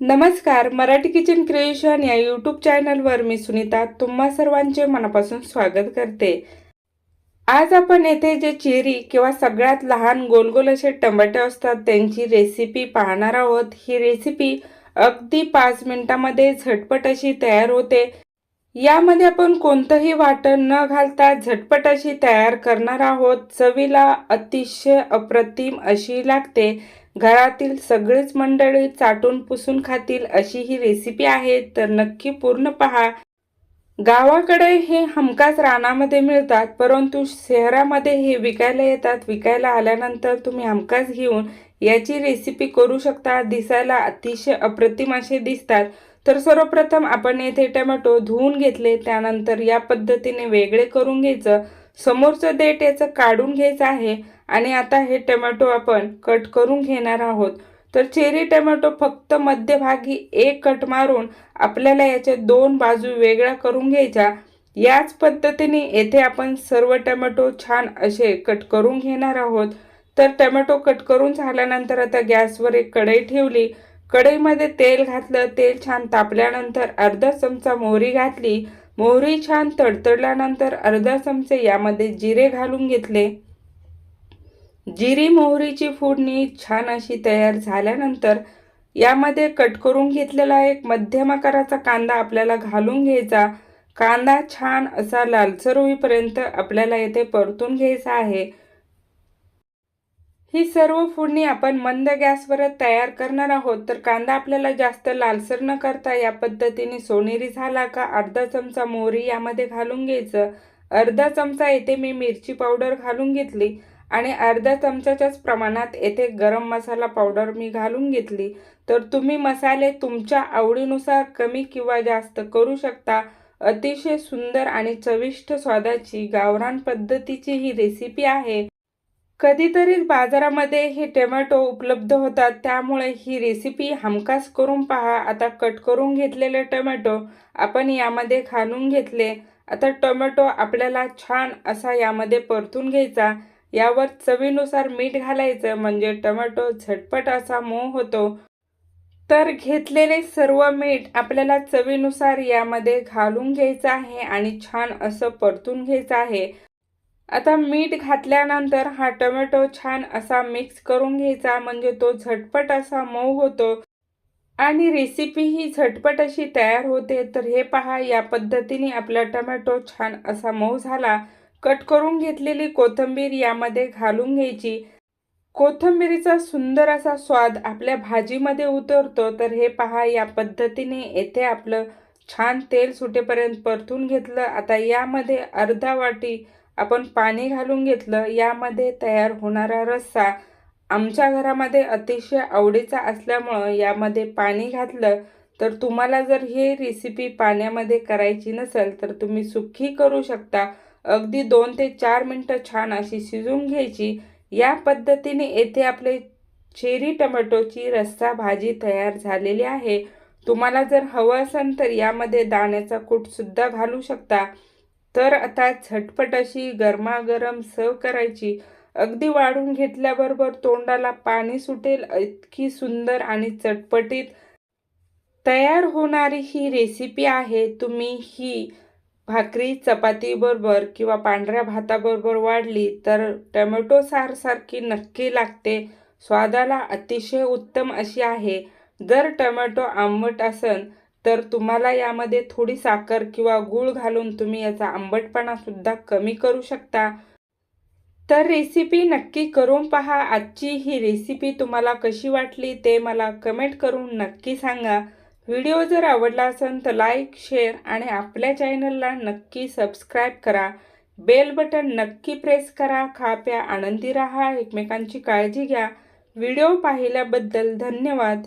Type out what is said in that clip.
नमस्कार Marathi kitchen creation या YouTube चॅनलवर मी सुनीता तुम्हा सर्वांचे मनापासून स्वागत करते. आज आपण येथे जे चेरी किंवा सगळ्यात लहान गोलगोल असे टमाटे असतात त्यांची रेसिपी पाहणार आहोत. ही रेसिपी अगदी पाच मिनिटामध्ये झटपट अशी तयार होते. यामध्ये आपण कोणतंही वाटण न घालता झटपट अशी तयार करणार आहोत. चवीला अतिशय अप्रतिम अशी लागते. घरातील सगळीच मंडळी चाटून पुसून खातील अशी ही रेसिपी आहे तर नक्की पूर्ण पहा. गावाकडे हे हमखास रानामध्ये मिळतात परंतु शहरामध्ये हे विकायला येतात. विकायला आल्यानंतर तुम्ही हमखास घेऊन याची रेसिपी करू शकता. दिसायला अतिशय अप्रतिम असे दिसतात. तर सर्वप्रथम आपण येथे टमॅटो धुवून घेतले. त्यानंतर या पद्धतीने वेगळे करून घ्यायचं. समोरचं देठ याचं काढून घ्यायचं आहे. आणि आता हे टमॅटो आपण कट करून घेणार आहोत. तर चेरी टमॅटो फक्त मध्यभागी एक कट मारून आपल्याला याचे दोन बाजू वेगळ्या करून घ्यायच्या. याच पद्धतीने येथे आपण सर्व टमॅटो छान असे कट करून घेणार आहोत. तर टमॅटो कट करून झाल्यानंतर आता गॅसवर एक कढई ठेवली. कढईमध्ये तेल घातलं तेल छान तापल्यानंतर अर्धा चमचा मोहरी घातली. मोहरी छान तडतडल्यानंतर अर्धा चमचे यामध्ये जिरे घालून घेतले. जिरी मोहरीची फोडणी छान अशी तयार झाल्यानंतर यामध्ये कट करून घेतलेला एक मध्यम आकाराचा कांदा आपल्याला घालून घ्यायचा. कांदा छान असा लालसर होईपर्यंत आपल्याला येथे परतून घ्यायचा आहे. ही सर्व फोडणी आपण मंद गॅसवर तयार करणार आहोत. तर कांदा आपल्याला जास्त लालसर न करता या पद्धतीने सोनेरी झाला का अर्धा चमचा मोहरी यामध्ये घालून घ्यायचं. अर्धा चमचा येथे मी मिरची पावडर घालून घेतली. आणि अर्ध्या चमच्याच्याच प्रमाणात येथे गरम मसाला पावडर मी घालून घेतली. तर तुम्ही मसाले तुमच्या आवडीनुसार कमी किंवा जास्त करू शकता. अतिशय सुंदर आणि चविष्ट स्वादाची गावरान पद्धतीची ही रेसिपी आहे. कधीतरी बाजारामध्ये हे टोमॅटो उपलब्ध होतात. त्यामुळे ही रेसिपी हमखास करून पहा. आता कट करून घेतलेले टोमॅटो आपण यामध्ये घालून घेतले. आता टोमॅटो आपल्याला छान असा यामध्ये परतून घ्यायचा. यावर चवीनुसार मीठ घालायचं म्हणजे टमॅटो झटपट असा मऊ होतो. तर घेतलेले सर्व मीठ आपल्याला चवीनुसार यामध्ये घालून घ्यायचं आहे आणि छान असं परतून घ्यायचं आहे. आता मीठ घातल्यानंतर हा टोमॅटो छान असा मिक्स करून घ्यायचा म्हणजे तो झटपट असा मऊ होतो. आणि रेसिपी ही झटपट अशी तयार होते. तर हे पहा या पद्धतीने आपला टमॅटो छान असा मऊ झाला. कट करून घेतलेली कोथिंबीर यामध्ये घालून घ्यायची. कोथिंबीरीचा सुंदर असा स्वाद आपल्या भाजीमध्ये उतरतो. तर हे पहा या पद्धतीने येथे आपलं छान तेल सुटेपर्यंत परतून घेतलं. आता यामध्ये अर्धा वाटी आपण पाणी घालून घेतलं. यामध्ये तयार होणारा रस्सा आमच्या घरामध्ये अतिशय आवडीचा असल्यामुळं यामध्ये पाणी घातलं. तर तुम्हाला जर हे रेसिपी पाण्यामध्ये करायची नसेल तर तुम्ही सुखी करू शकता. अगदी दोन ते चार मिनटं छान अशी शिजून घ्यायची. या पद्धतीने येथे आपले चेरी टमॅटोची रस्सा भाजी तयार झालेली आहे. तुम्हाला जर हवं असेल तर यामध्ये दाण्याचा कूटसुद्धा घालू शकता. तर आता झटपट अशी गरमागरम सर्व करायची. अगदी वाढून घेतल्याबरोबर तोंडाला पाणी सुटेल इतकी सुंदर आणि चटपटीत तयार होणारी ही रेसिपी आहे. तुम्ही ही भाकरी चपातीबरोबर किंवा पांढऱ्या भाताबरोबर वाढली तर टमॅटो सारसारखी नक्की लागते. स्वादाला अतिशय उत्तम अशी आहे. जर टमॅटो आंबट असेल तर तुम्हाला यामध्ये थोडी साखर किंवा गूळ घालून तुम्ही याचा आंबटपणासुद्धा कमी करू शकता. तर रेसिपी नक्की करून पहा. आजची ही रेसिपी तुम्हाला कशी वाटली ते मला कमेंट करून नक्की सांगा. व्हिडिओ जर आवडला असेल तर लाईक शेअर आणि आपल्या चॅनलला नक्की सबस्क्राईब करा. बेल बटन नक्की प्रेस करा. खा प्या आनंदी राहा. एकमेकांची काळजी घ्या. व्हिडिओ पाहिल्याबद्दल धन्यवाद.